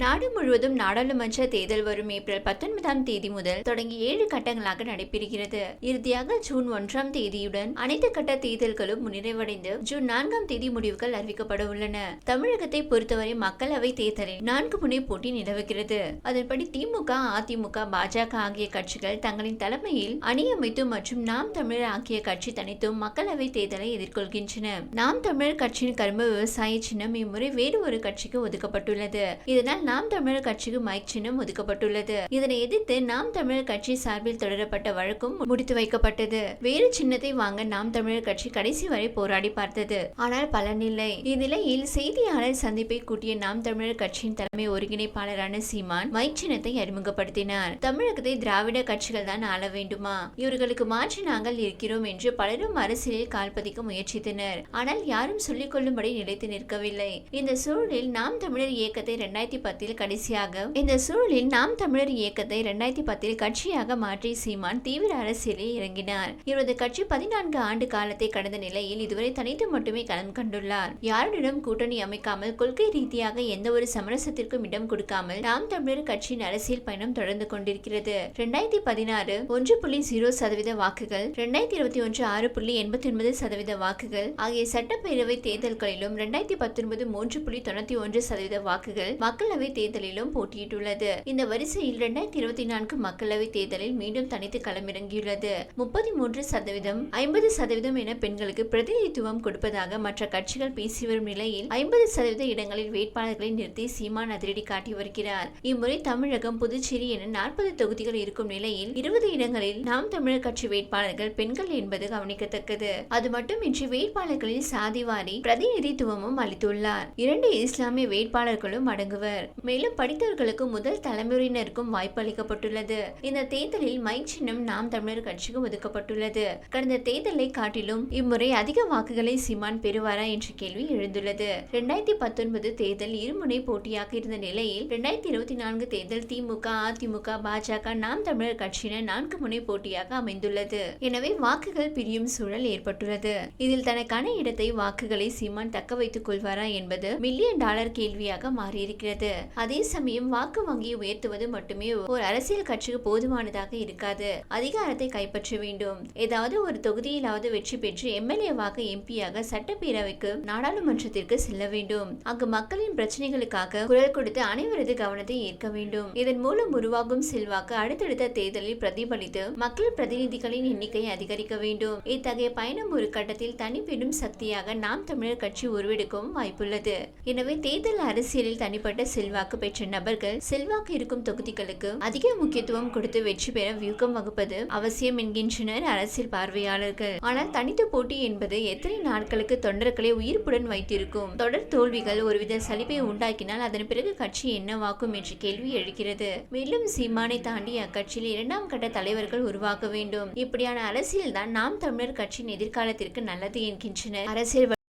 நாடு முழுவதும் நாடாளுமன்ற தேர்தல் வரும் ஏப்ரல் பத்தொன்பதாம் தேதி முதல் தொடங்கி ஏழு கட்டங்களாக நடைபெறுகிறது. இறுதியாக ஜூன் ஒன்றாம் தேதியுடன் அனைத்து கட்ட தேர்தல்களும் நிறைவடைந்து ஜூன் நான்காம் தேதி முடிவுகள் அறிவிக்கப்பட உள்ளன. தமிழகத்தை பொறுத்தவரை மக்களவை தேர்தலில் நான்கு முனை போட்டி நிலவுகிறது. அதன்படி திமுக அதிமுக பாஜக ஆகிய கட்சிகள் தங்களின் தலைமையில் அணி அமைத்து மற்றும் நாம் தமிழர் ஆகிய கட்சி தனித்தும் மக்களவை தேர்தலை எதிர்கொள்கின்றன. நாம் தமிழர் கட்சியின் கரும்பு விவசாய சின்னம் இம்முறை வேறு ஒரு கட்சிக்கு ஒதுக்கப்பட்டுள்ளது. இதனால் நாம் தமிழர் கட்சிக்கு மைக் சின்னம் ஒதுக்கப்பட்டுள்ளது. இதனை எதிர்த்து நாம் தமிழர் கட்சி சார்பில் தொடரப்பட்ட வழக்கும் முடித்து வைக்கப்பட்டது. வேறு சின்னத்தை வாங்க நாம் தமிழர் கட்சி கடைசி வரை போராடி பார்த்தது. ஆனால் பலனில்லை இந்நிலையில் செய்தியாளர் சந்திப்பை கூட்டிய நாம் தமிழர் கட்சியின் தலைமை ஒருங்கிணைப்பாளரான சீமான் மைக் சின்னத்தை அறிமுகப்படுத்தினார். தமிழகத்தை திராவிட கட்சிகள் தான் ஆள வேண்டுமா? இவர்களுக்கு மாற்றி நாங்கள் இருக்கிறோம் என்று பலரும் அரசியலில் கால்பதிக்க முயற்சித்தனர். ஆனால் யாரும் சொல்லிக் கொள்ளும்படி நிலைத்து நிற்கவில்லை. இந்த சூழலில் நாம் தமிழர் இயக்கத்தை இரண்டாயிரத்தி பத்தில் கடைசியாக இந்த சூழலில் நாம் தமிழர் இயக்கத்தை இரண்டாயிரத்தி பத்தில் கட்சியாக மாற்றி சீமான் தீவிர அரசியலில் இறங்கினார். இவரது கட்சி பதினான்கு ஆண்டு காலத்தை கடந்த நிலையில் இதுவரை தனித்து மட்டுமே களம் கண்டுள்ளார். யாருடனும் கூட்டணி அமைக்காமல் கொள்கை ரீதியாக எந்த ஒரு சமரசத்திற்கும் இடம் கொடுக்காமல் நாம் தமிழர் கட்சியின் அரசியல் பயணம் தொடர்ந்து கொண்டிருக்கிறது. இரண்டாயிரத்தி பதினாறு ஒன்று புள்ளி ஜீரோ சதவீத வாக்குகள் இரண்டாயிரத்தி இருபத்தி ஒன்று ஆறு புள்ளி எண்பத்தி ஒன்பது சதவீத வாக்குகள் ஆகிய சட்டப்பேரவை தேர்தல்களிலும் இரண்டாயிரத்தி பத்தொன்பது மூன்று புள்ளி தொண்ணூத்தி ஒன்று சதவீத வாக்குகள் மக்களவை தேர்தலிலும் போட்டியிட்டுள்ளது. இந்த வரிசையில் இரண்டாயிரத்தி இருபத்தி நான்கு மக்களவை தேர்தலில் மீண்டும் தனித்து களமிறங்கியுள்ளது. முப்பத்தி மூன்று சதவீதம் ஐம்பது சதவீதம் என பெண்களுக்கு பிரதிநிதித்துவம் கொடுப்பதாக மற்ற கட்சிகள் பேசி வரும் நிலையில் ஐம்பது சதவீத இடங்களில் வேட்பாளர்களை நிறுத்தி சீமான் அதிரடி காட்டி வருகிறார். இம்முறை தமிழகம் புதுச்சேரி என நாற்பது தொகுதிகள் இருக்கும் நிலையில் இருபது இடங்களில் நாம் தமிழர் கட்சி வேட்பாளர்கள் பெண்கள் என்பது கவனிக்கத்தக்கது. அது மட்டுமின்றி வேட்பாளர்களில் சாதிவாரி பிரதிநிதித்துவமும் அளித்துள்ளார். இரண்டு இஸ்லாமிய வேட்பாளர்களும் அடங்குவர். மேலும் படித்தவர்களுக்கு முதல் தலைமுறையினருக்கும் வாய்ப்பு அளிக்கப்பட்டுள்ளது இந்த தேர்தலில் மைக் சின்னம் நாம் தமிழர் கட்சிக்கு ஒதுக்கப்பட்டுள்ளது. கடந்த தேர்தலை காட்டிலும் இம்முறை அதிக வாக்குகளை சீமான் பெறுவாரா என்ற கேள்வி எழுந்துள்ளது. இரண்டாயிரத்தி பத்தொன்பது தேர்தல் இருமுனை போட்டியாக இருந்த நிலையில் இரண்டாயிரத்தி இருபத்தி நான்கு தேர்தல் திமுக அதிமுக பாஜக நாம் தமிழர் கட்சியினர் நான்கு முனை போட்டியாக அமைந்துள்ளது. எனவே வாக்குகள் பிரியும் சூழல் ஏற்பட்டுள்ளது. இதில் தனக்கான இடத்தை வாக்குகளை சீமான் தக்க வைத்துக் கொள்வாரா என்பது மில்லியன் டாலர் கேள்வியாக மாறியிருக்கிறது. அதே சமயம் வாக்கு வங்கியை உயர்த்துவது மட்டுமே ஒரு அரசியல் கட்சிக்கு போதுமானதாக இருக்காது. அதிகாரத்தை கைப்பற்ற வேண்டும். ஏதாவது ஒரு தொகுதியிலாவது வெற்றி பெற்று எம்எல்ஏவாக எம்பியாக சட்டப்பேரவைக்கு நாடாளுமன்றத்திற்கு செல்ல வேண்டும். அங்கு மக்களின் பிரச்சனைகளுக்காக குரல் கொடுத்து அனைவரது கவனத்தை ஈர்க்க வேண்டும். இதன் மூலம் உருவாகும் செல்வாக்கு அடுத்தடுத்த தேர்தலில் பிரதிபலித்து மக்கள் பிரதிநிதிகளின் எண்ணிக்கை அதிகரிக்க வேண்டும். இத்தகைய பயணம் ஒரு கட்டத்தில் தனிப்பெரும் சக்தியாக நாம் தமிழர் கட்சி உருவெடுக்கவும் வாய்ப்புள்ளது. எனவே தேர்தல் அரசியலில் தனிப்பட்ட செல்வாக்கு பெற்ற நபர்கள் செல்வாக்கு இருக்கும் தொகுதிகளுக்கு அதிக முக்கியத்துவம் கொடுத்து வெற்றி பெற வியூகம் வகுப்பது அவசியம் என்கின்றனர் அரசியல் பார்வையாளர்கள். ஆனால் தனித்த போட்டி என்பது எத்தனை நாட்களுக்கு தொண்டர்களை உயிர்ப்புடன் வைத்திருக்கும்? தொடர் தோல்விகள் ஒருவித சலிப்பை உண்டாக்கினால் அதன் பிறகு கட்சி என்னவாக்கும் என்ற கேள்வி எழுகிறது. மேலும் சீமானை தாண்டி அக்கட்சியில் இரண்டாம் கட்ட தலைவர்கள் உருவாக்க வேண்டும். இப்படியான அரசியல் தான் நாம் தமிழர் கட்சியின் எதிர்காலத்திற்கு நல்லது என்கின்றனர். அரசியல்